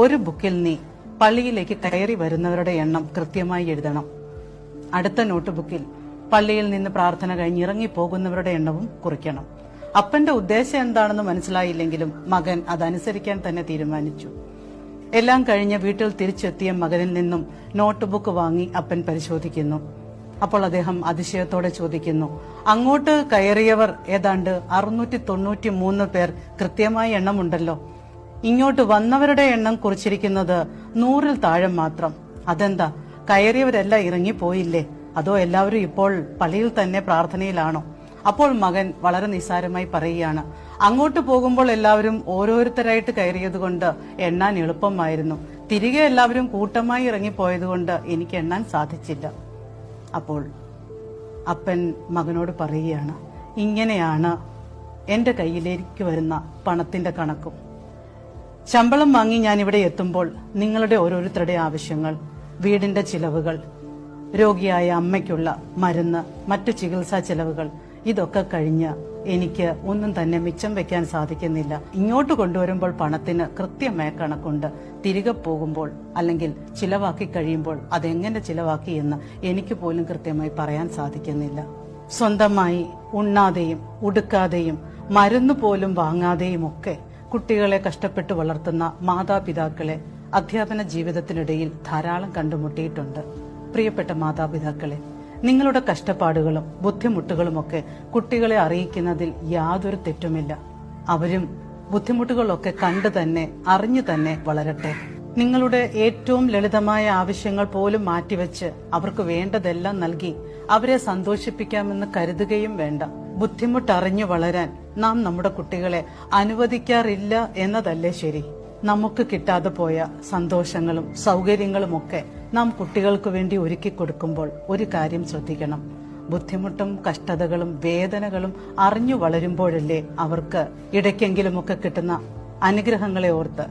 ഒരു ബുക്കിൽ നീ പള്ളിയിലേക്ക് കയറി വരുന്നവരുടെ എണ്ണം കൃത്യമായി എഴുതണം. അടുത്ത നോട്ട് ബുക്കിൽ പള്ളിയിൽ നിന്ന് പ്രാർത്ഥന കഴിഞ്ഞ് ഇറങ്ങി പോകുന്നവരുടെ എണ്ണവും കുറിക്കണം. അപ്പന്റെ ഉദ്ദേശം എന്താണെന്ന് മനസ്സിലായില്ലെങ്കിലും മകൻ അതനുസരിക്കാൻ തന്നെ തീരുമാനിച്ചു. എല്ലാം കഴിഞ്ഞ് വീട്ടിൽ തിരിച്ചെത്തിയ മകനിൽ നിന്നും നോട്ട് ബുക്ക് വാങ്ങി അപ്പൻ പരിശോധിക്കുന്നു. അപ്പോൾ അദ്ദേഹം അതിശയത്തോടെ ചോദിക്കുന്നു അങ്ങോട്ട് കയറിയവർ ഏതാണ്ട് അറുന്നൂറ്റി തൊണ്ണൂറ്റി മൂന്ന് പേർ കൃത്യമായ എണ്ണമുണ്ടല്ലോ. ഇങ്ങോട്ട് വന്നവരുടെ എണ്ണം കുറിച്ചിരിക്കുന്നത് നൂറിൽ താഴെ മാത്രം. അതെന്താ? കയറിയവരെല്ലാം ഇറങ്ങിപ്പോയില്ലേ? അതോ എല്ലാവരും ഇപ്പോൾ പള്ളിയിൽ തന്നെ പ്രാർത്ഥനയിലാണോ? അപ്പോൾ മകൻ വളരെ നിസ്സാരമായി പറയുകയാണ്. അങ്ങോട്ട് പോകുമ്പോൾ എല്ലാവരും ഓരോരുത്തരായിട്ട് കയറിയതുകൊണ്ട് എണ്ണാൻ എളുപ്പമായിരുന്നു. തിരികെ എല്ലാവരും കൂട്ടമായി ഇറങ്ങിപ്പോയതുകൊണ്ട് എനിക്ക് എണ്ണാൻ സാധിച്ചില്ല. അപ്പോൾ അപ്പൻ മകനോട് പറയുകയാണ് ഇങ്ങനെയാണ് എന്റെ കയ്യിലേക്ക് വരുന്ന പണത്തിന്റെ കണക്കും. ശമ്പളം വാങ്ങി ഞാൻ ഇവിടെ എത്തുമ്പോൾ നിങ്ങളുടെ ഓരോരുത്തരുടെ ആവശ്യങ്ങൾ വീടിന്റെ ചിലവുകൾ രോഗിയായ അമ്മയ്ക്കുള്ള മരുന്ന് മറ്റു ചികിത്സാ ചിലവുകൾ ഇതൊക്കെ കഴിഞ്ഞ് എനിക്ക് ഒന്നും തന്നെ മിച്ചം വെക്കാൻ സാധിക്കുന്നില്ല. ഇങ്ങോട്ട് കൊണ്ടുവരുമ്പോൾ പണത്തിന് കൃത്യമായ കണക്കുണ്ട്. തിരികെ പോകുമ്പോൾ അല്ലെങ്കിൽ ചിലവാക്കി കഴിയുമ്പോൾ അതെങ്ങനെ ചിലവാക്കി എന്ന് എനിക്ക് പോലും കൃത്യമായി പറയാൻ സാധിക്കുന്നില്ല. സ്വന്തമായി ഉണ്ണാതെയും ഉടുക്കാതെയും മരുന്ന് പോലും വാങ്ങാതെയും ഒക്കെ കുട്ടികളെ കഷ്ടപ്പെട്ട് വളർത്തുന്ന മാതാപിതാക്കളെ അധ്യാപന ജീവിതത്തിനിടയിൽ ധാരാളം കണ്ടുമുട്ടിയിട്ടുണ്ട്. പ്രിയപ്പെട്ട മാതാപിതാക്കളെ നിങ്ങളുടെ കഷ്ടപ്പാടുകളും ബുദ്ധിമുട്ടുകളുമൊക്കെ കുട്ടികളെ അറിയിക്കുന്നതിൽ യാതൊരു തെറ്റുമില്ല. അവരും ബുദ്ധിമുട്ടുകളൊക്കെ കണ്ടു തന്നെ അറിഞ്ഞു തന്നെ വളരട്ടെ. നിങ്ങളുടെ ഏറ്റവും ലളിതമായ ആവശ്യങ്ങൾ പോലും മാറ്റിവെച്ച് അവർക്ക് വേണ്ടതെല്ലാം നൽകി അവരെ സന്തോഷിപ്പിക്കാമെന്ന് കരുതുകയും വേണ്ട. ബുദ്ധിമുട്ടറിഞ്ഞു വളരാൻ നാം നമ്മുടെ കുട്ടികളെ അനുവദിക്കാറില്ല എന്നതല്ലേ ശരി. നമുക്ക് കിട്ടാതെ പോയ സന്തോഷങ്ങളും സൗകര്യങ്ങളുമൊക്കെ നാം കുട്ടികൾക്ക് വേണ്ടി ഒരുക്കി കൊടുക്കുമ്പോൾ ഒരു കാര്യം ശ്രദ്ധിക്കണം. ബുദ്ധിമുട്ടും കഷ്ടതകളും വേദനകളും അറിഞ്ഞു വളരുമ്പോഴല്ലേ അവർക്ക് ഇടയ്ക്കെങ്കിലുമൊക്കെ കിട്ടുന്ന അനുഗ്രഹങ്ങളെ ഓർത്ത്